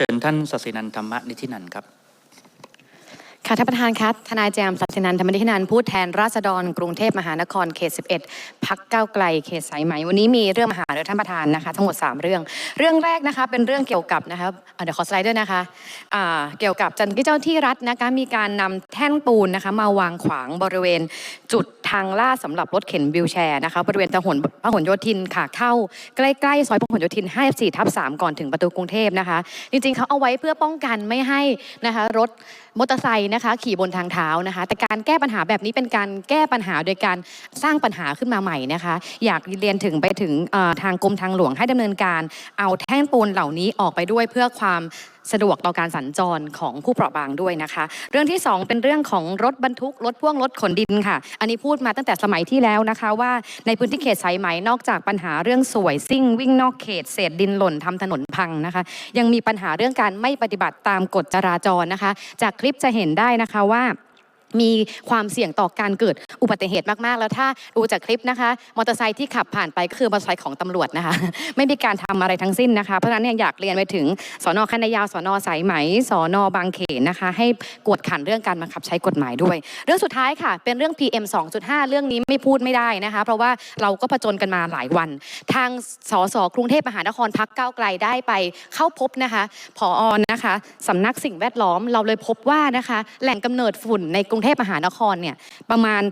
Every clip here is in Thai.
ชิญท่านศศินันธรรมนิธินันท์ครับ ค่ะท่านประธานคะทนายแจมสัจนันธรรมนิธินันท์ผู้แทนราษฎรกรุงเทพมหานครเขต 11 พักเก้าไกลเขตสายไหม วันนี้มีเรื่องมาหารือท่านประธานนะคะ ทั้งหมด 3 เรื่อง เรื่องแรกนะคะเป็นเรื่องเกี่ยวกับนะคะเดี๋ยวขอสไลด์ด้วยนะคะเกี่ยวกับจันที่เจ้าที่รัฐนะคะมีการนำแท่งปูนนะคะมาวางขวางบริเวณจุด ทางลาดสำหรับรถเข็นวิวแชร์นะคะบริเวณถนนพหลโยธินขาเข้าใกล้ๆซอยพหลโยธิน 54ทับ3ก่อนถึงประตูกรุงเทพนะคะ จริงๆเขาเอาไว้เพื่อป้องกันไม่ให้นะคะรถมอเตอร์ไซค์นะคะ ขี่บนทางเท้านะคะ แต่การแก้ปัญหาแบบนี้เป็นการแก้ปัญหาโดยการสร้างปัญหาขึ้นมาใหม่นะคะ อยากเรียนถึงไปถึงทางกรมทางหลวงให้ดำเนินการ เอาแท่งปูนเหล่านี้ออกไปด้วยเพื่อความสะดวกต่อการสัญจรของผู้เปราะบางด้วยนะคะ เรื่องที่ 2 เป็นเรื่องของรถบรรทุกรถพ่วงรถขนดินค่ะ อันนี้พูดมาตั้งแต่สมัยที่แล้วนะคะ ว่าในพื้นที่เขตสายไหมนอกจากปัญหาเรื่องสวยซิ่ง วิ่งนอกเขตเศษดินหล่นทำถนนพังนะคะ ยังมีปัญหาเรื่องการไม่ปฏิบัติตามกฎจราจรนะคะ จากคลิปจะเห็นได้นะคะว่า มีความเสี่ยงต่อการเกิดอุบัติเหตุมาก ๆ แล้วถ้าดูจากคลิปนะคะ มอเตอร์ไซค์ที่ขับผ่านไปคือมอเตอร์ไซค์ของตำรวจนะคะ ไม่มีการทำอะไรทั้งสิ้นนะคะ เพราะฉะนั้นเนี่ยอยากเรียนไปถึงสอนอคณะยาวสอนอสายไหมสอนอบางเขนนะคะ ให้กวดขันเรื่องการบังคับใช้กฎหมายด้วย เรื่องสุดท้ายค่ะ เป็นเรื่อง PM 2.5 เรื่องนี้ไม่พูดไม่ได้นะคะ เพราะว่าเราก็ผจญกันมาหลายวัน ทางสสกรุงเทพมหานครพักก้าวไกลได้ไปเข้าพบนะคะผอนะคะสำนักสิ่งแวดล้อมเราเลยพบว่านะคะ แหล่งกำเนิดฝุ่นในกรุงงเทพมหานครเนี่ยประมาณ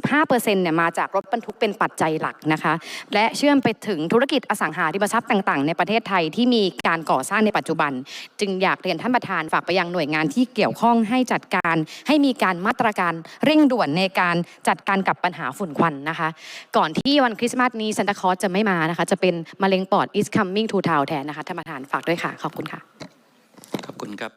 45%เนี่ยมาจากรถบรรทุกเป็นปัจจัยหลักนะคะ และเชื่อมไปถึงธุรกิจอสังหาริมทรัพย์ต่างๆ ในประเทศไทยที่มีการก่อสร้างในปัจจุบัน จึงอยากเรียนท่านประธานฝากไปยังหน่วยงานที่เกี่ยวข้องให้จัดการให้มีการมาตรการเร่งด่วนในการจัดการกับปัญหาฝุ่นควันนะคะ ก่อนที่วันคริสต์มาสนี้ซันตาคอสจะไม่มานะคะ จะเป็นมะเร็งปอด is coming to town แทนนะคะท่านประธานฝากด้วยค่ะ ขอบคุณค่ะ ขอบคุณครับ